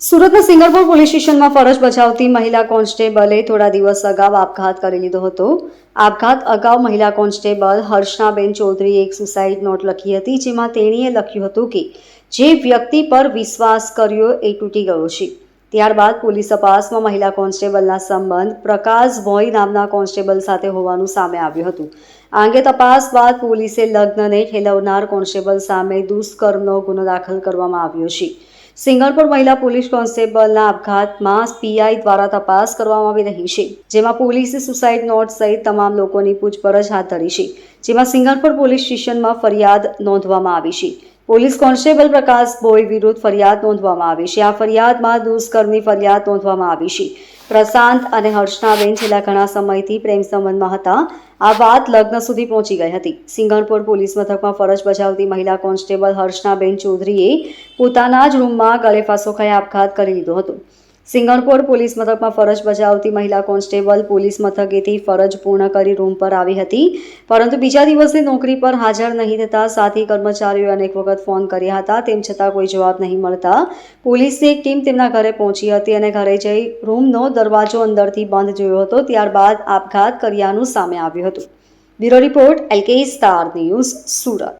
સુરતના સિંગરપુર પોલીસ સ્ટેશનમાં ફરજ બજાવતી મહિલા કોન્સ્ટેબલે થોડા દિવસ અગાઉ આપઘાત કરી લીધો હતો. આપઘાત અગાઉ મહિલા કોન્સ્ટેબલ હર્ષનાબેન ચૌધરીએ એક સુસાઇડ નોટ લખી હતી, જેમાં તેણીએ લખ્યું હતું કે, જે વ્યક્તિ પર વિશ્વાસ કર્યો એ તૂટી ગયો છે. ત્યારબાદ પોલીસ તપાસમાં મહિલા કોન્સ્ટેબલના સંબંધ પ્રકાશ ભોઈ નામના કોન્સ્ટેબલ સાથે હોવાનું સામે આવ્યું હતું. આ અંગે તપાસ બાદ પોલીસે લગ્નને ઠેલવનાર કોન્સ્ટેબલ સામે દુષ્કર્મનો ગુનો દાખલ કરવામાં આવ્યો છે. સિંગલપુર મહિલા પોલીસ કોન્સ્ટેબલના આપઘાતમાં પીઆઈ દ્વારા તપાસ કરવામાં આવી રહી છે, જેમાં પોલીસે સુસાઇડ નોટ સહિત તમામ લોકોની પૂછપરછ હાથ ધરી છે, જેમાં સિંગલપુર પોલીસ સ્ટેશનમાં ફરિયાદ નોંધવામાં આવી છે. પોલીસ કોન્સ્ટેબલ પ્રકાશ બોય વિરુદ્ધ ફરિયાદ નોંધવામાં આવી છે. આ ફરિયાદમાં દુષ્કર્મની ફરિયાદ નોંધવામાં આવી છે. પ્રશાંત અને હર્ષનાબેન છેલ્લા ઘણા સમયથી પ્રેમ સંબંધમાં હતા. આ વાત લગ્ન સુધી પહોંચી ગઈ હતી. સિંગણપુર પોલીસ મથકમાં ફરજ બજાવતી મહિલા કોન્સ્ટેબલ હર્ષનાબેન ચૌધરીએ પોતાના જ રૂમમાં ગળેફાસો ખાઈ આપઘાત કરી લીધો હતો. સિંગણપુર પોલીસ મથકમાં ફરજ બજાવતી મહિલા કોન્સ્ટેબલ પોલીસ મથકેથી ફરજ પૂર્ણ કરી રૂમ પર આવી હતી. પરંતુ બીજા દિવસે નોકરી પર હાજર નહીં થતા સાથી કર્મચારીઓએ અનેક વખત ફોન કર્યા હતા. તેમ છતાં કોઈ જવાબ નહીં મળતા પોલીસની એક ટીમ તેમના ઘરે પહોંચી હતી અને ઘરે જઈ રૂમનો દરવાજો અંદરથી બંધ જોયો હતો. ત્યારબાદ આપઘાત કર્યાનું સામે આવ્યું હતું. Bureau report, LK star news, Surat.